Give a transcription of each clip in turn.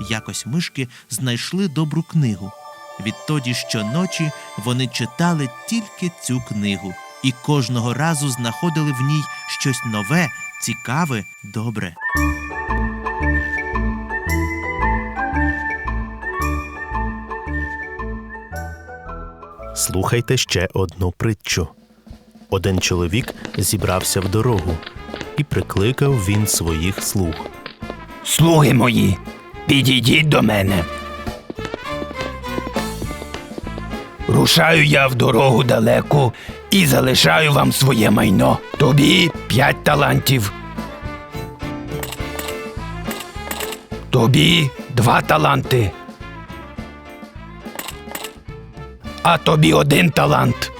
Якось мишки знайшли добру книгу. Відтоді щоночі вони читали тільки цю книгу і кожного разу знаходили в ній щось нове, цікаве, добре. Слухайте ще одну притчу. Один чоловік зібрався в дорогу, і прикликав він своїх слуг. Слуги мої, підійдіть до мене. Рушаю я в дорогу далеку і залишаю вам своє майно. Тобі п'ять талантів. Тобі два таланти. А тобі один талант.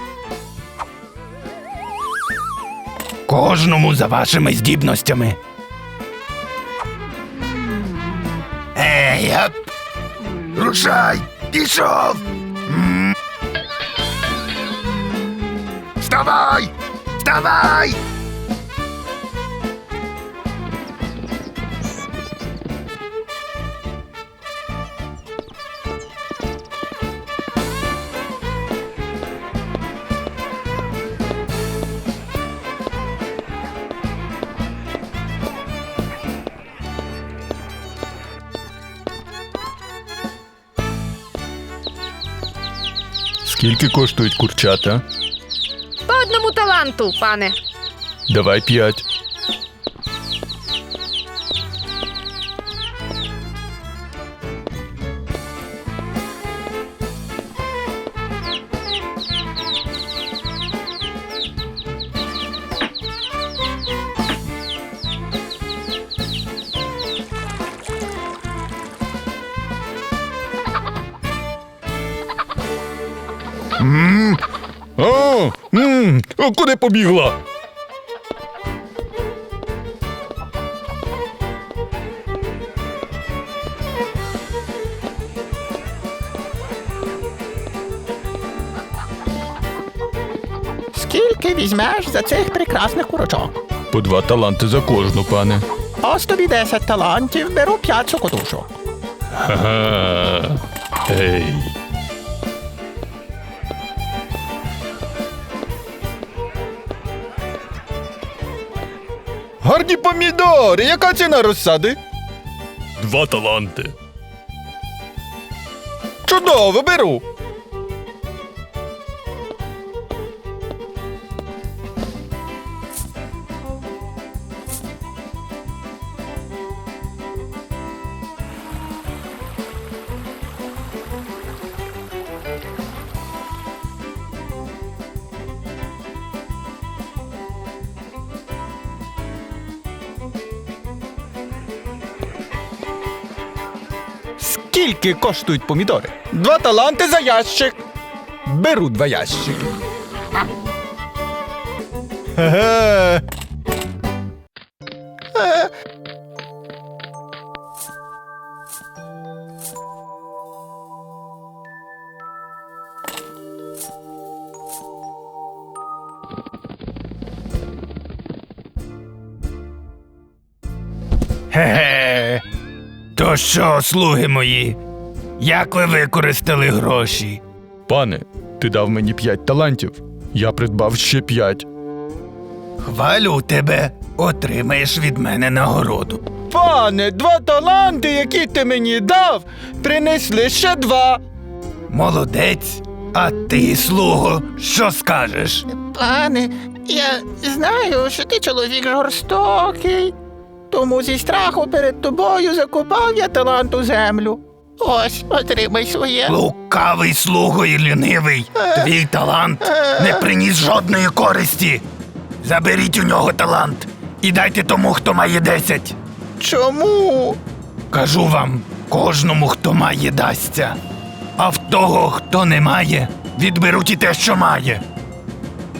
Кожному за вашими здібностями. Ей! Рушай! Пішов! Вставай! Вставай! Скільки коштують курчата? По одному таланту, пане. Давай п'ять. О, м, куди побігла? Скільки візьмеш за цих прекрасних курочок? По два таланти за кожну, пане. Ось тобі 10 талантів, беру 5 сокотушок. Ага. Ей. Гарні помідори! Яка ціна розсади? Два таланти. Чудово, беру. Скільки коштують помідори? Два таланти за ящик. Беру два ящики. Ге-ге. То що, слуги мої? Як ви використали гроші? Пане, ти дав мені п'ять талантів. Я придбав ще п'ять. Хвалю тебе, отримаєш від мене нагороду. Пане, два таланти, які ти мені дав, принесли ще два. Молодець. А ти, слуго, що скажеш? Пане, я знаю, що ти чоловік жорстокий. Тому зі страху перед тобою закопав я талант у землю. Ось, отримай своє. Лукавий слуго і лінивий. Твій талант не приніс жодної користі. Заберіть у нього талант і дайте тому, хто має десять. Чому? Кажу вам, Кожному, хто має, дасться. А в того, хто не має, відберуть і те, що має.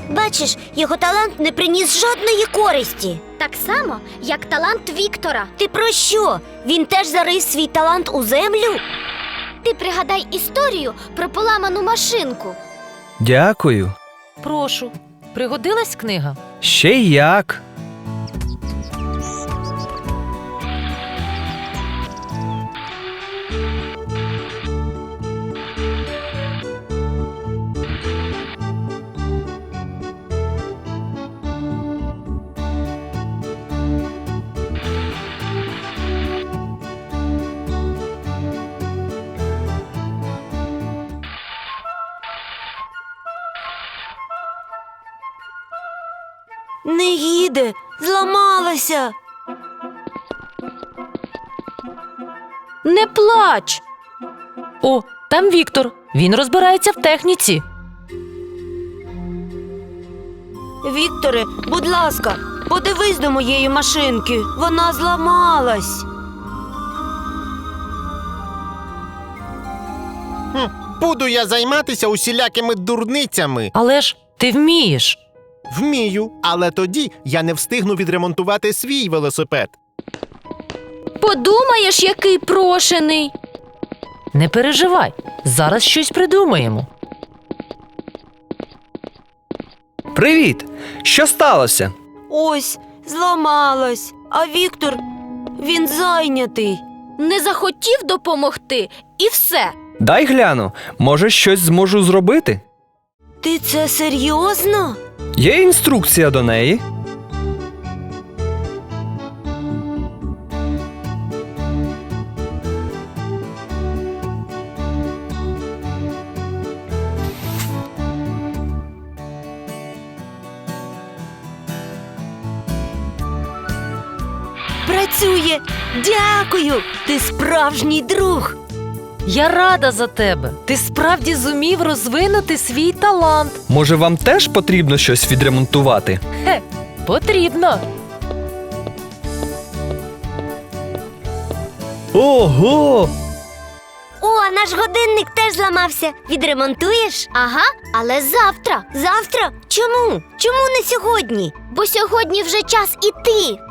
Бачиш, його талант не приніс жодної користі. Так само, як талант Віктора. Ти про що? Він теж зарив свій талант у землю? Ти пригадай історію про поламану машинку. Дякую. Прошу, пригодилась книга? Ще як. Не їде, зламалася. Не плач. О, там Віктор. Він розбирається в техніці. Вікторе, будь ласка, подивись до моєї машинки. Вона зламалась. Буду я займатися усілякими дурницями. Але ж ти вмієш. Вмію, але тоді я не встигну відремонтувати свій велосипед. Подумаєш, який прошений. Не переживай. Зараз щось придумаємо. Привіт! Що сталося? Ось, зламалась. А Віктор, він зайнятий. Не захотів допомогти, і все. Дай гляну. Може, щось зможу зробити? Ти це серйозно? Є інструкція до неї. Працює. Дякую. Ти справжній друг. Я рада за тебе. Ти справді зумів розвинути свій талант. Може, вам теж потрібно щось відремонтувати? Хе, потрібно. Ого! О, наш годинник теж зламався. Відремонтуєш? Ага, але завтра. Завтра? Чому? Чому не сьогодні? Бо сьогодні вже час іти.